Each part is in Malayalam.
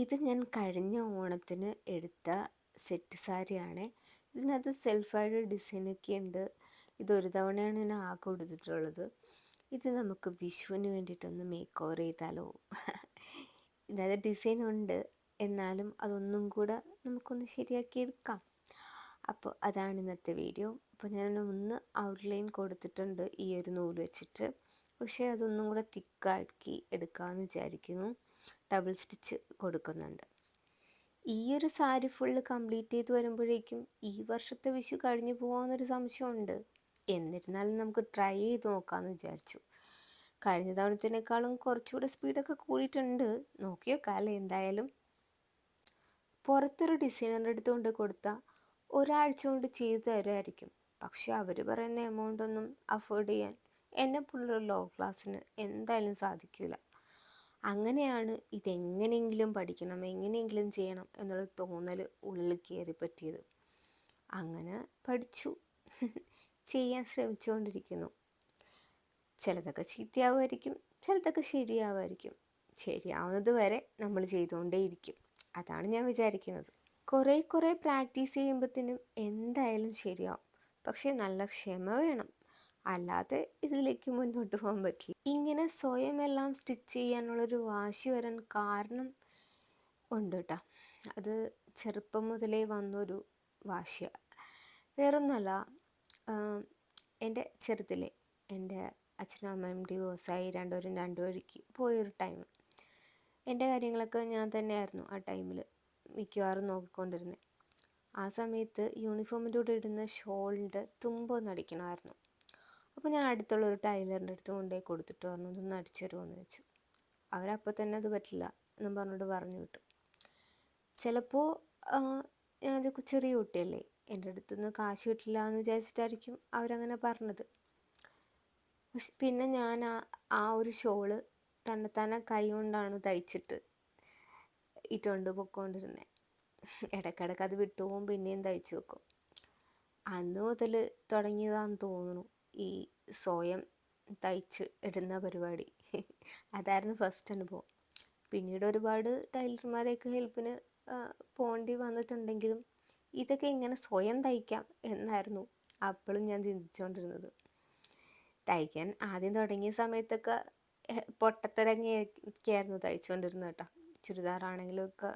ഇത് ഞാൻ കഴിഞ്ഞ ഓണത്തിന് എടുത്ത സെറ്റ് സാരിയാണ്. ഇതിനകത്ത് സെൽഫായിട്ട് ഡിസൈനൊക്കെ ഉണ്ട്. ഇതൊരു തവണയാണ് ഞാൻ ആകെ കൊടുത്തിട്ടുള്ളത് ഇത് നമുക്ക് വിഷുവിന് വേണ്ടിയിട്ടൊന്ന് മേക്ക് ഓവർ ചെയ്താലോ? ഇതിനകത്ത് ഡിസൈൻ ഉണ്ട്. എന്നാലും അതൊന്നും കൂടെ നമുക്കൊന്ന് ശരിയാക്കി എടുക്കാം. അപ്പോൾ അതാണ് ഇന്നത്തെ വീഡിയോ അപ്പോൾ ഞാൻ ഒന്ന് ഔട്ട്ലൈൻ കൊടുത്തിട്ടുണ്ട്. ഈ ഒരു നൂൽ വെച്ചിട്ട്. പക്ഷേ അതൊന്നും കൂടെ തിക്കാക്കി എടുക്കാമെന്ന് വിചാരിക്കുന്നു. ഡബിൾ സ്റ്റിച്ച് കൊടുക്കുന്നുണ്ട്. ഈ ഒരു സാരി ഫുള്ള് കംപ്ലീറ്റ് ചെയ്ത് വരുമ്പോഴേക്കും ഈ വർഷത്തെ വിഷു കഴിഞ്ഞു പോകാമെന്നൊരു സംശയമുണ്ട്. എന്നിരുന്നാലും നമുക്ക് ട്രൈ ചെയ്ത് നോക്കാമെന്ന് വിചാരിച്ചു. കഴിഞ്ഞ തവണത്തിനേക്കാളും കുറച്ചുകൂടെ സ്പീഡൊക്കെ കൂടിയിട്ടുണ്ട്. നോക്കിയോ കാലം എന്തായാലും. പുറത്തൊരു ഡിസൈനറുടെ അടുത്ത് കൊണ്ട് കൊടുത്താൽ ഒരാഴ്ച കൊണ്ട് ചെയ്തു തരുമായിരിക്കും. പക്ഷെ അവർ പറയുന്ന എമൗണ്ട് ഒന്നും അഫോർഡ് ചെയ്യാൻ എന്നെ പോലുള്ള ലോ ക്ലാസ്സിന് എന്തായാലും സാധിക്കില്ല അങ്ങനെയാണ് ഇതെങ്ങനെയെങ്കിലും പഠിക്കണം എങ്ങനെയെങ്കിലും ചെയ്യണം എന്നുള്ള തോന്നൽ ഉള്ളിൽ കയറി പറ്റിയത്. അങ്ങനെ പഠിച്ചു. ചെയ്യാൻ ശ്രമിച്ചുകൊണ്ടിരിക്കുന്നു. ചിലതൊക്കെ ചീത്തയാവുമായിരിക്കും ചിലതൊക്കെ ശരിയാവുമായിരിക്കും. ശരിയാവുന്നത് വരെ നമ്മൾ ചെയ്തുകൊണ്ടേയിരിക്കും. അതാണ് ഞാൻ വിചാരിക്കുന്നത്. കുറേ കുറേ പ്രാക്ടീസ് ചെയ്യുമ്പോഴത്തേനും എന്തായാലും ശരിയാവും. പക്ഷേ നല്ല ക്ഷമ വേണം. അല്ലാതെ ഇതിലേക്ക് മുന്നോട്ട് പോകാൻ പറ്റില്ല. ഇങ്ങനെ സ്വയം എല്ലാം സ്റ്റിച്ച് ചെയ്യാനുള്ളൊരു വാശി വരാൻ കാരണം ഉണ്ട് കേട്ടോ. അത് ചെറുപ്പം മുതലേ വന്നൊരു വാശിയാണ് വേറൊന്നുമല്ല എന്റെ ചെറുതിലെ എന്റെ അച്ഛനും അമ്മയും ഡിവോഴ്സായി രണ്ടുപേരും രണ്ടു വഴിക്ക് പോയൊരു ടൈം. എന്റെ കാര്യങ്ങളൊക്കെ ഞാൻ തന്നെയായിരുന്നു ആ ടൈമിൽ മിക്കവാറും നോക്കിക്കൊണ്ടിരുന്നത് ആ സമയത്ത് യൂണിഫോമിന്റെ കൂടെ ഇടുന്ന ഷോളിന്റെ തുമ്പൊന്ന് അടിക്കണമായിരുന്നു. അപ്പോൾ ഞാൻ അടുത്തുള്ള ഒരു ടൈലറിന്റെ അടുത്ത് കൊണ്ടുപോയി കൊടുത്തിട്ട് പറഞ്ഞു ഇതൊന്ന് അടിച്ചു തരുമോ വെച്ചു അവരപ്പോൾ തന്നെ അത് പറ്റില്ല എന്നും പറഞ്ഞിട്ട് പറഞ്ഞു വിട്ടു. ചിലപ്പോൾ ഞാനത് ചെറിയ കുട്ടിയല്ലേ എന്റെ അടുത്ത് നിന്ന് കാശ് കിട്ടില്ല എന്ന് വിചാരിച്ചിട്ടായിരിക്കും അവരങ്ങനെ പറഞ്ഞത്. പക്ഷെ പിന്നെ ഞാൻ ആ ആ ഒരു ഷോൾ തന്നെത്താനെ കൈ കൊണ്ടാണ് തയ്ച്ചിട്ട് ഇട്ടുകൊണ്ട് പൊക്കോണ്ടിരുന്നത് ഇടയ്ക്കിടയ്ക്ക് അത് വിട്ടുപോകും പിന്നെയും തയ്ച്ചു വെക്കും. അന്ന് മുതൽ തുടങ്ങിയതാണെന്ന് തോന്നുന്നു. ഈ സ്വയം തയ്ച്ച് ഇടുന്ന പരിപാടി. അതായിരുന്നു ഫസ്റ്റ് അനുഭവം. പിന്നീട് ഒരുപാട് ടൈലർമാരെയൊക്കെ ഹെൽപ്പിന് പോകേണ്ടി വന്നിട്ടുണ്ടെങ്കിലും ഇതൊക്കെ എങ്ങനെ സ്വയം തയ്ക്കാം എന്നായിരുന്നു അപ്പോഴും ഞാൻ ചിന്തിച്ചുകൊണ്ടിരുന്നത്. തയ്ക്കാൻ ആദ്യം തുടങ്ങിയ സമയത്തൊക്കെ പൊട്ടത്തരങ്ങയൊക്കെയായിരുന്നു തയ്ച്ചുകൊണ്ടിരുന്നത് കേട്ടോ. ചുരിദാറാണെങ്കിലും ഒക്കെ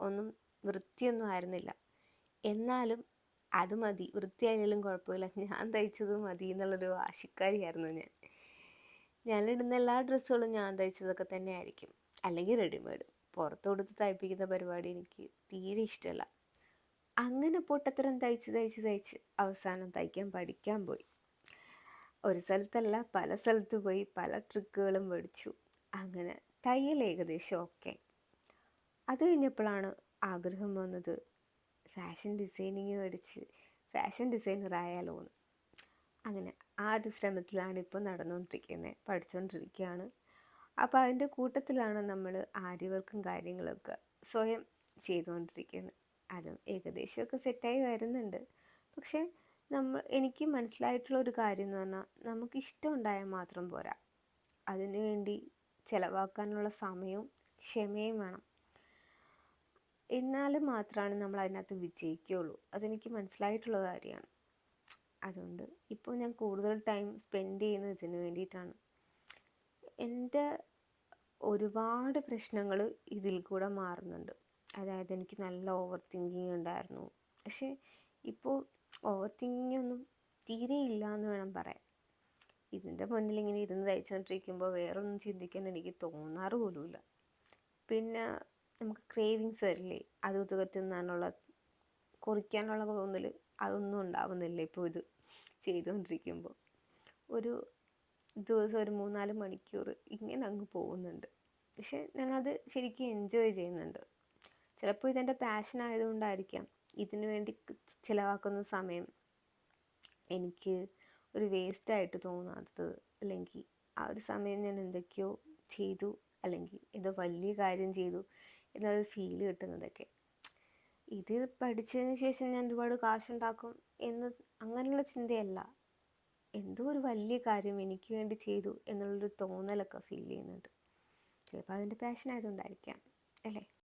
ഒന്നും വൃത്തിയൊന്നും ആയിരുന്നില്ല. എന്നാലും അത് മതി. വൃത്തിയായാലും കുഴപ്പമില്ല. ഞാൻ തയ്ച്ചത് മതി എന്നുള്ളൊരു വാശിക്കാരിയായിരുന്നു ഞാൻ. ഞാനിടുന്ന എല്ലാ ഡ്രസ്സുകളും ഞാൻ തയ്ച്ചതൊക്കെ തന്നെ ആയിരിക്കും അല്ലെങ്കിൽ റെഡിമേഡ് പുറത്തു കൊടുത്ത് തയ്പ്പിക്കുന്ന പരിപാടി എനിക്ക് തീരെ ഇഷ്ടമല്ല. അങ്ങനെ പൊട്ടത്തരം തയ്ച്ച് തയ്ച്ച് തയ്ച്ച് അവസാനം തയ്ക്കാൻ പഠിക്കാൻ പോയി. ഒരു സ്ഥലത്തല്ല പല സ്ഥലത്ത് പോയി പല ട്രിക്കുകളും പഠിച്ചു. അങ്ങനെ തയ്യൽ ഏകദേശം ഓക്കെ. അത് കഴിഞ്ഞപ്പോഴാണ് ആഗ്രഹം വന്നത് ഫാഷൻ ഡിസൈനിങ് പഠിച്ച് ഫാഷൻ ഡിസൈനർ ആയാലോ എന്ന് അങ്ങനെ ആ ഒരു ശ്രമത്തിലാണ് ഇപ്പോൾ നടന്നുകൊണ്ടിരിക്കുന്നത് പഠിച്ചുകൊണ്ടിരിക്കുകയാണ് അപ്പോൾ അതിന്റെ കൂട്ടത്തിലാണ് നമ്മൾ ആര്യവർക്കും കാര്യങ്ങളൊക്കെ സ്വയം ചെയ്തുകൊണ്ടിരിക്കുന്നത് അതും ഏകദേശമൊക്കെ സെറ്റായി വരുന്നുണ്ട്. പക്ഷേ നമ്മൾ എനിക്ക് മനസ്സിലായിട്ടുള്ള ഒരു കാര്യം എന്ന് പറഞ്ഞാൽ നമുക്ക് ഇഷ്ടം ഉണ്ടായാൽ മാത്രം പോരാ. അതിനുവേണ്ടി ചിലവാക്കാനുള്ള സമയവും ക്ഷമയും വേണം. എന്നാൽ മാത്രമാണ് നമ്മൾ അതിനകത്ത് വിജയിക്കുകയുള്ളൂ അതെനിക്ക് മനസ്സിലായിട്ടുള്ള കാര്യമാണ്. അതുകൊണ്ട് ഇപ്പോൾ ഞാൻ കൂടുതൽ ടൈം സ്പെൻഡ് ചെയ്യുന്നത് ഇതിന് വേണ്ടിയിട്ടാണ്. എന്റെ ഒരുപാട് പ്രശ്നങ്ങൾ ഇതിൽ കൂടെ മാറുന്നുണ്ട്. അതായത് എനിക്ക് നല്ല ഓവർ തിങ്കിങ് ഉണ്ടായിരുന്നു. പക്ഷേ ഇപ്പോൾ ഓവർ തിങ്കിങ് ഒന്നും തീരെ ഇല്ല എന്ന് വേണം പറയാൻ. ഇതിന്റെ മുന്നിൽ ഇങ്ങനെ ഇരുന്ന് തയ്ച്ചുകൊണ്ടിരിക്കുമ്പോൾ വേറൊന്നും ചിന്തിക്കാൻ എനിക്ക് തോന്നാറ് പോലുമില്ല. പിന്നെ നമുക്ക് ക്രേവിങ്സ് വരില്ലേ? അത് ഇതൊക്കെ തിന്നാനുള്ള കുറിക്കാനുള്ള തോന്നൽ അതൊന്നും ഉണ്ടാവുന്നില്ല ഇപ്പോൾ ഇത് ചെയ്തുകൊണ്ടിരിക്കുമ്പോൾ ഒരു ദിവസം ഒരു മൂന്നാൽ മണിക്കൂർ ഇങ്ങനെ അങ്ങ് പോകുന്നുണ്ട്. പക്ഷെ ഞാനത് ശരിക്കും എൻജോയ് ചെയ്യുന്നുണ്ട്. ചിലപ്പോൾ ഇതെന്റെ പാഷൻ ആയതുകൊണ്ടായിരിക്കാം. ഇതിനു വേണ്ടി ചിലവാക്കുന്ന സമയം എനിക്ക് ഒരു വേസ്റ്റായിട്ട് തോന്നാത്തത്. അല്ലെങ്കിൽ ആ ഒരു സമയം ഞാൻ എന്തൊക്കെയോ ചെയ്തു. അല്ലെങ്കിൽ ഏതോ വലിയ കാര്യം ചെയ്തു. എന്നൊരു ഫീൽ കിട്ടുന്നതൊക്കെ. ഇത് പഠിച്ചതിന് ശേഷം ഞാൻ ഒരുപാട് കാശുണ്ടാക്കും എന്ന് അങ്ങനെയുള്ള ചിന്തയല്ല. എന്തോ ഒരു വലിയ കാര്യം എനിക്ക് വേണ്ടി ചെയ്തു എന്നുള്ളൊരു തോന്നലൊക്കെ ഫീൽ ചെയ്യുന്നുണ്ട്. ചിലപ്പോൾ അതിന്റെ പാഷൻ ആയതുകൊണ്ടായിരിക്കാം